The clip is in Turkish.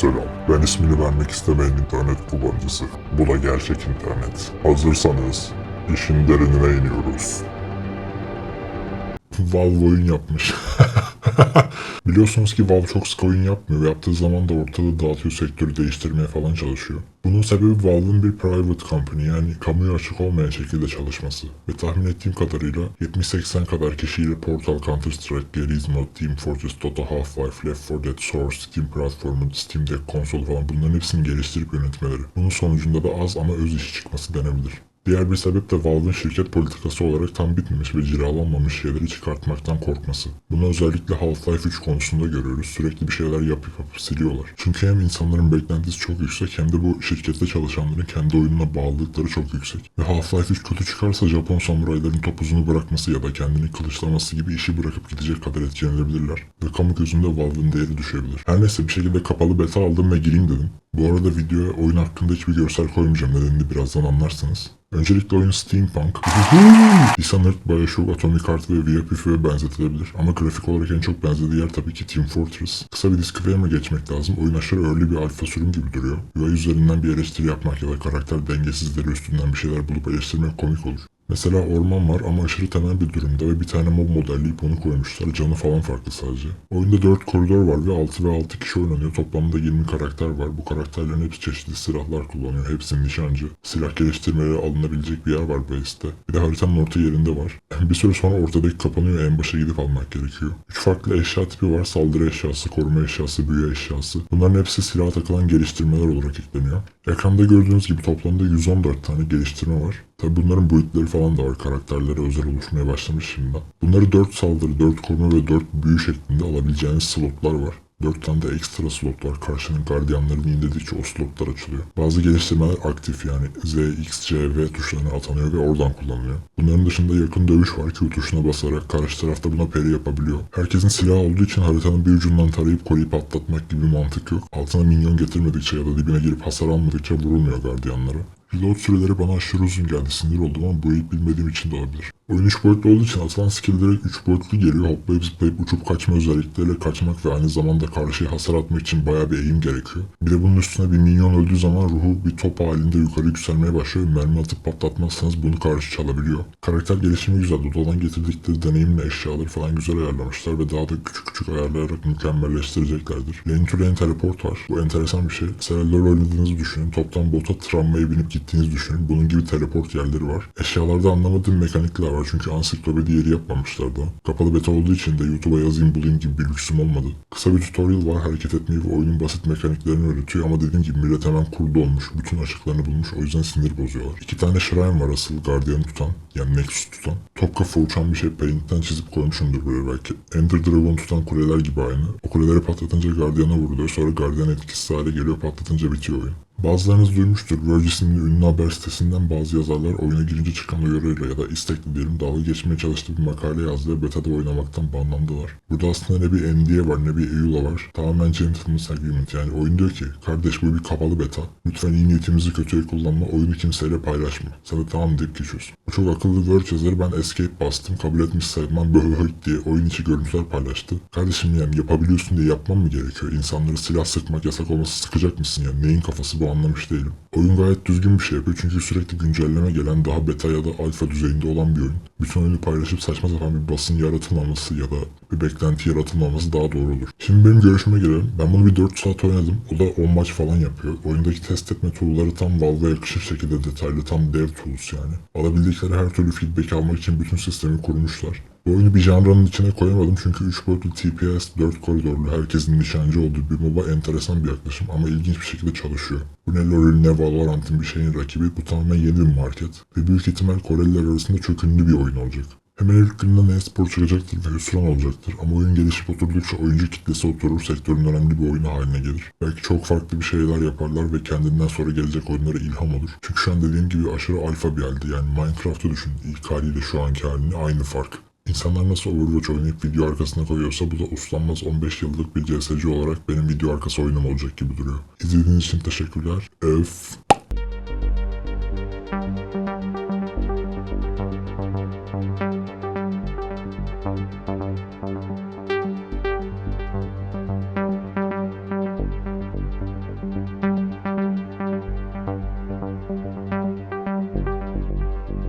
Selam, ben ismini vermek istemeyen internet kullanıcısı. Bu da gerçek internet. Hazırsanız işin derinine iniyoruz. Valve oyun yapmış. Biliyorsunuz ki Valve çok sık oyun yapmıyor ve yaptığı zaman da ortalığı dağıtıyor, sektörü değiştirmeye falan çalışıyor. Bunun sebebi Valve'ın bir private company yani kamuya açık olmayan şekilde çalışması. Ve tahmin ettiğim kadarıyla 70-80 kadar kişiyle Portal, Counter-Strike, Garry's Mod, Team Fortress, Dota, Half-Life, Left 4 Dead, Source, Steam platformu, Steam Deck konsol falan bunların hepsini geliştirip yönetmeleri. Bunun sonucunda da az ama öz işi çıkması denebilir. Diğer bir sebep de Valve'ın şirket politikası olarak tam bitmemiş ve ciralanmamış şeyleri çıkartmaktan korkması. Bunu özellikle Half-Life 3 konusunda görüyoruz. Sürekli bir şeyler yapıp yapıp siliyorlar. Çünkü hem insanların beklentisi çok yüksek hem de bu şirkette çalışanların kendi oyununa bağlılıkları çok yüksek. Ve Half-Life 3 kötü çıkarsa Japon samurayların topuzunu bırakması ya da kendini kılıçlaması gibi işi bırakıp gidecek kadar etkilenebilirler. Ve kamu gözünde Valve'ın değeri düşebilir. Her neyse bir şekilde kapalı beta aldım ve gireyim dedim. Bu arada videoya oyun hakkında hiçbir görsel koymayacağım. Nedenini birazdan anlarsınız. Öncelikle oyun steampunk. Dishonored, Bioshock, Atomic Heart ve VFF'e benzetilebilir. Ama grafik olarak en çok benzediği yer tabii ki Team Fortress. Kısa bir disclaimer geçmek lazım. Oyun aşırı early bir alfa sürüm gibi duruyor. UI üzerinden bir eleştiri yapmak ya da karakter dengesizleri üstünden bir şeyler bulup eleştirmek komik olur. Mesela orman var ama aşırı temel bir durumda ve bir tane mob modelleyip onu koymuşlar. Canı falan farklı sadece. Oyunda 4 koridor var ve 6 ve 6 kişi oynanıyor. Toplamda 20 karakter var. Bu karakterlerin hepsi çeşitli silahlar kullanıyor. Hepsi nişancı. Silah geliştirmeleri alınabilecek bir yer var base'te. Bir de haritanın orta yerinde var. Bir süre sonra ortadaki kapanıyor en başa gidip almak gerekiyor. 3 farklı eşya tipi var. Saldırı eşyası, koruma eşyası, büyü eşyası. Bunların hepsi silaha takılan geliştirmeler olarak ekleniyor. Ekranda gördüğünüz gibi toplamda 114 tane geliştirme var. Tabi bunların boyutları falan da var. Karakterlere özel oluşmaya başlamış şimdi. Bunları 4 saldırı, 4 koruma ve 4 büyü şeklinde alabileceğiniz slotlar var. 4 tane de ekstra slot var. Karşının gardiyanlarını indirdikçe o slotlar açılıyor. Bazı geliştirmeler aktif yani Z, X, C, V tuşlarına atanıyor ve oradan kullanılıyor. Bunların dışında yakın dövüş var. Q tuşuna basarak karşı tarafta buna peri yapabiliyor. Herkesin silahı olduğu için haritanın bir ucundan tarayıp koruyup atlatmak gibi bir mantık yok. Altına minyon getirmedikçe ya da dibine girip hasar almadıkça vurulmuyor gardiyanlara. Reload süreleri bana aşırı uzun geldi. Sinir oldum ama bu ilk bilmediğim için de olabilir. Oyun 3 boyutlu olduğu için atılan skill direkt 3 boyutlu geliyor. Hoplayıp zıplayıp uçup kaçma özellikleriyle kaçmak ve aynı zamanda karşıya hasar atmak için bayağı bir eğim gerekiyor. Bir de bunun üstüne bir minyon öldüğü zaman ruhu bir top halinde yukarı yükselmeye başlıyor. Mermi atıp patlatmazsanız bunu karşı çalabiliyor. Karakter gelişimi güzel. Dodo'dan getirdikleri deneyimle eşyaları falan güzel ayarlamışlar ve daha da küçük küçük ayarlayarak mükemmelleştireceklerdir. Lane to lane teleport var. Bu enteresan bir şey. LoL oynadığınızı düşünün. Toptan bota tramvaya binip gittiğinizi düşünün. Bunun gibi teleport yerleri var. Eşyalarda anlamadığım mekanikler var çünkü ansiklopedi yeri yapmamışlar da. Kapalı beta olduğu için de YouTube'a yazayım bulayım gibi bir lüksüm olmadı. Kısa bir tutorial var hareket etmeyi ve oyunun basit mekaniklerini öğretiyor ama dediğim gibi millet hemen kurdu olmuş. Bütün açıklarını bulmuş o yüzden sinir bozuyorlar. İki tane shrine var asıl gardiyanı tutan yani Nexus tutan. Top kafa uçan bir şey Paint'ten çizip koymuşumdur böyle belki. Ender Dragon tutan kuleler gibi aynı. O kuleleri patlatınca gardiyana vuruluyor sonra gardiyan etkisiz hale geliyor patlatınca bitiyor oyun. Bazılarınız duymuştur. Vergis'in ünlü haber sitesinden bazı yazarlar oyuna girince çıkan uyarıyla ya da istekli diyelim dalga geçmeye çalıştığı bir makale yazdı ve beta'da oynamaktan banlandılar. Burada aslında ne bir NDA var ne bir EULA var. Tamamen Gentleman's Agreement yani oyun diyor ki kardeş bu bir kapalı beta. Lütfen iyi niyetimizi kötüye kullanma oyunu kimseyle paylaşma. De tamam deyip geçiyorsun. Bu çok akıllı Word yazarı ben escape bastım kabul etmiş sayılmam böhöhöt diye oyun içi görüntüler paylaştı. Kardeşim yani yapabiliyorsun diye yapmam mı gerekiyor? İnsanları silah sıkmak yasak olması sıkacak mısın yani? Neyin kafası bu anlamış değilim. Oyun gayet düzgün bir şey yapıyor çünkü sürekli güncelleme gelen daha beta ya da alfa düzeyinde olan bir oyun. Bütün oyunu paylaşıp saçma sapan bir basın yaratılmaması ya da bir beklenti yaratılmaması daha doğru olur. Şimdi benim görüşüme gelelim. Ben bunu bir 4 saat oynadım. O da 10 maç falan yapıyor. Oyundaki test etme tool'ları tam Valve'a yakışır şekilde detaylı. Tam dev tools yani. Alabildikleri her türlü feedback almak için bütün sistemi kurmuşlar. Bu oyunu bir janranın içine koyamadım çünkü 3 boyutlu TPS, 4 koridorlu, herkesin nişancı olduğu bir MOBA enteresan bir yaklaşım ama ilginç bir şekilde çalışıyor. Bu ne LoL ne Valorant'ın bir şeyin rakibi, bu tamamen yeni bir market ve büyük ihtimal Koreliler arasında çok ünlü bir oyun olacak. Hemen ilk günden e-spor çıkacaktır ve hüsran olacaktır ama oyun gelişip oturdukça oyuncu kitlesi oturur sektörün önemli bir oyunu haline gelir. Belki çok farklı bir şeyler yaparlar ve kendinden sonra gelecek oyunlara ilham olur. Çünkü şu an dediğim gibi aşırı alfa bir halde yani Minecraft'ı düşün ilk haliyle şu anki halini aynı fark. İnsanlar nasıl Overwatch oynayıp video arkasına koyuyorsa bu da uslanmaz 15 yıllık bir CSC olarak benim video arkası oyunum olacak gibi duruyor. İzlediğiniz için teşekkürler. Öf.